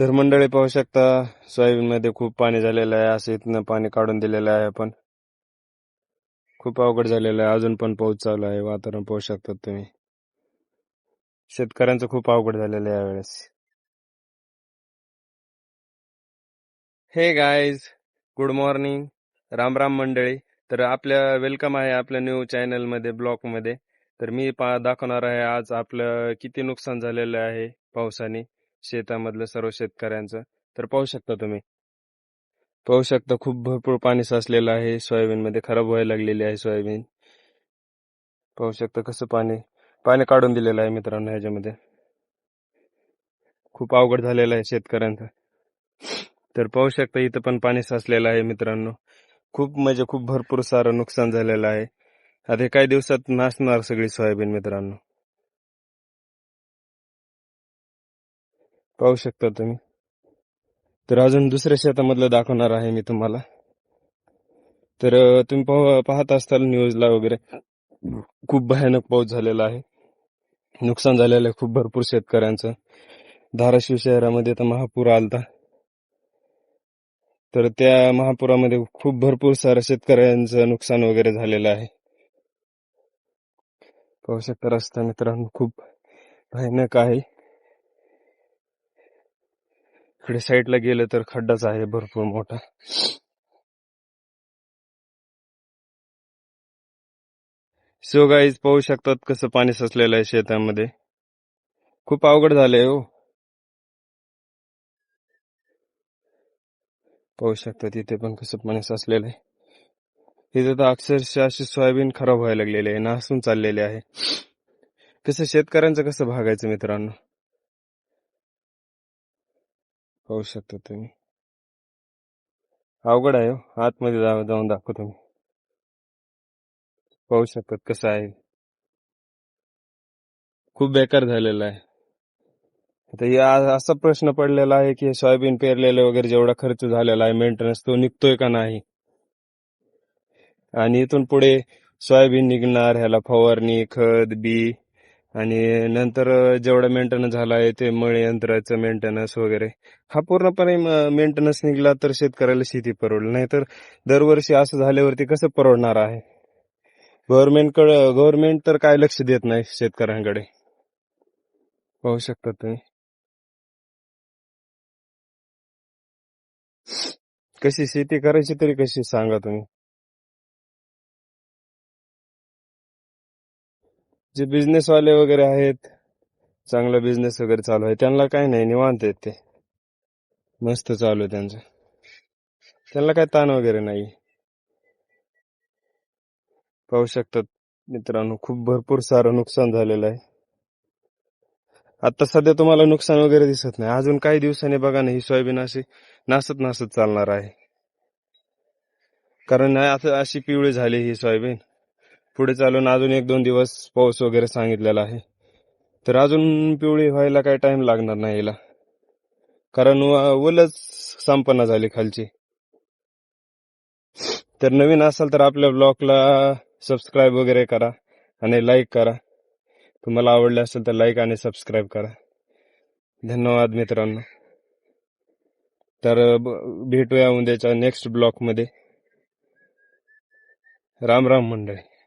तर मंडळी पाहू शकता सोयाबीन मध्ये खूप पाणी झालेलं आहे. असं इथनं पाणी काढून दिलेलं आहे आपण. खूप अवघड झालेलं आहे. अजून पण पाऊस चालू आहे. वातावरण पाहू शकता तुम्ही. शेतकऱ्यांचं खूप अवघड झालेलं आहे यावेळेस. हे guys good morning Ram Ram मंडळी. तर आपल्या वेलकम आहे आपल्या न्यू चॅनलमध्ये मध्ये. तर मी पा दाखवणार आहे आज आपलं किती नुकसान झालेलं आहे पावसाने. शेतामधलं सर्व शेतकऱ्यांचं. तर पाहू शकता तुम्ही. पाहू शकता खूप भरपूर पाणी साचलेलं आहे. सोयाबीन मध्ये खराब व्हायला लागलेली आहे सोयाबीन. पाहू शकता कसं पाणी पाणी काढून दिलेलं आहे मित्रांनो ह्याच्यामध्ये. खूप अवघड झालेलं आहे शेतकऱ्यांचं. तर पाहू शकता इथं पण पाणी साचलेलं आहे मित्रांनो. खूप म्हणजे खूप भरपूर सारं नुकसान झालेलं आहे. आता काही दिवसात नाचणार सगळी सोयाबीन मित्रांनो. पाहू शकता तुम्ही. तर अजून दुसऱ्या शेतामधलं दाखवणार आहे मी तुम्हाला. तर तुम्ही पाहत असताल न्यूजला वगैरे. खूप भयानक पाऊस झालेला आहे. नुकसान झालेलं आहे खूप भरपूर शेतकऱ्यांचं. धाराशिव शहरामध्ये तर महापूर आलता. तर त्या महापुरामध्ये खूप भरपूर सारं शेतकऱ्यांचं नुकसान वगैरे झालेलं आहे. पाहू शकता रस्ता मित्रांनो खूप भयानक आहे. इकडे साईडला गेलं तर खड्डाच आहे भरपूर मोठा. सो गाईज पाहू शकतात कसं पाणी साचलेलं आहे शेतामध्ये. खूप अवघड झालंय हो. पाहू शकतात तिथे पण कसं पाणी साचलेलं आहे. तिथे तर अक्षरशः अशी सोयाबीन खराब व्हायला लागलेली आहे नासून चाललेले आहे. कसं शेतकऱ्यांचं कसं भागायचं मित्रांनो? पाहू शकता तुम्ही. अवघड आहे हो. आतमध्ये जा- जाऊन दाखव तुम्ही पाहू शकतात कसं आहे. खूप बेकार झालेलं आहे. आता या असा प्रश्न पडलेला आहे की सोयाबीन पेरलेलं वगैरे जेवढा खर्च झालेला आहे मेंटेनन्स तो निघतोय का नाही? आणि इथून पुढे सोयाबीन निघणार ह्याला फवारणी खत बी आणि नंतर जेवढा मेंटेनन्स झाला आहे ते मळे यंत्राचं मेंटेनन्स वगैरे हा पूर्णपणे मेंटेनन्स निघला तर शेतकऱ्याला शेती परवडेल. नाहीतर दरवर्षी असं झाल्यावरती कसं परवडणार आहे? गव्हर्नमेंटकडे गव्हर्नमेंट तर काय लक्ष देत नाही शेतकऱ्यांकडे. पाहू शकता तुम्ही. कशी शेती करायची तरी कशी सांगा तुम्ही. जे बिझनेसवाले वगैरे आहेत चांगला बिझनेस वगैरे चालू आहे त्यांना काय नाही निवांत आहेत ते. मस्त चालू आहे त्यांचं. त्यांना काय ताण वगैरे नाही. पाहू शकतात मित्रांनो खूप भरपूर सारं नुकसान झालेलं आहे. आता सध्या तुम्हाला नुकसान वगैरे दिसत नाही. अजून काही दिवसांनी बघा ना ही सोयाबीन अशी नासत नासत चालणार आहे. कारण आता अशी पिवळी झाली ही सोयाबीन. पुढे चालून अजून एक दोन दिवस पाऊस वगैरे सांगितलेला आहे. तर अजून पिवळी व्हायला काही टाइम लागणार नाही याला. कारण वलच ओलच संपन्न झाली खालची. तर नवीन असाल तर आपल्या ब्लॉगला सबस्क्राईब वगैरे करा आणि लाईक करा. तुम्हाला आवडले असेल तर लाईक आणि सबस्क्राईब करा. धन्यवाद मित्रांनो. तर ब- भेटूया उद्याच्या नेक्स्ट ब्लॉकमध्ये राम राम मंडळी.